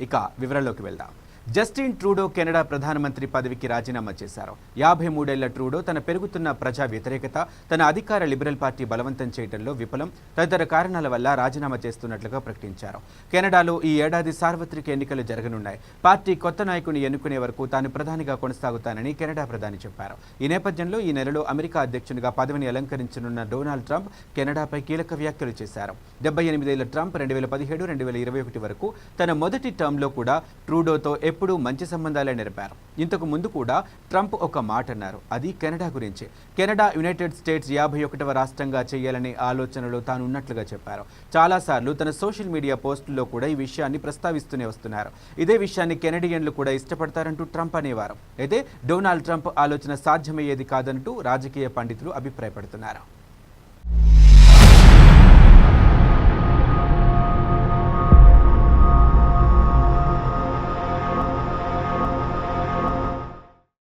ఇక వివరాల్లోకి వెళ్దాం. జస్టిన్ ట్రూడో కెనడా ప్రధానమంత్రి పదవికి రాజీనామా చేశారు. యాభై మూడేళ్ళ ట్రూడో తన పెరుగుతున్న ప్రజా వ్యతిరేకత తన అధికార లిబరల్ పార్టీ బలవంతం చేయడంలో విఫలం తదితర కారణాల వల్ల రాజీనామా చేస్తున్నట్లుగా ప్రకటించారు. కెనడాలో ఈ ఏడాది సార్వత్రిక ఎన్నికలు జరగనున్నాయి. పార్టీ కొత్త నాయకుని ఎన్నుకునే వరకు తాను ప్రధానిగా కొనసాగుతానని కెనడా ప్రధాని చెప్పారు. ఈ నేపథ్యంలో ఈ నెలలో అమెరికా అధ్యక్షునిగా పదవిని అలంకరించనున్న డొనాల్డ్ ట్రంప్ కెనడాపై కీలక వ్యాఖ్యలు చేశారు. డెబ్బై ఎనిమిదేళ్ళ ట్రంప్ రెండు వేల పదిహేడు రెండు వేల ఇరవై ఒకటి వరకు తన మొదటి టర్మ్లో కూడా ట్రూడోతో ఎప్పుడూ మంచి సంబంధాలే నెరపారు ఇంతకు ముందు కూడా ట్రంప్ ఒక మాట అన్నారు. అది కెనడా గురించి. కెనడా యునైటెడ్ స్టేట్స్ యాభై ఒకటవ రాష్ట్రంగా చేయాలనే ఆలోచనలో తాను ఉన్నట్లుగా చెప్పారు. చాలాసార్లు తన సోషల్ మీడియా పోస్టుల్లో కూడా ఈ విషయాన్ని ప్రస్తావిస్తూనే వస్తున్నారు. ఇదే విషయాన్ని కెనడియన్లు కూడా ఇష్టపడతారంటూ ట్రంప్ అనేవారు. అయితే డొనాల్డ్ ట్రంప్ ఆలోచన సాధ్యమయ్యేది కాదంటూ రాజకీయ పండితులు అభిప్రాయపడుతున్నారు.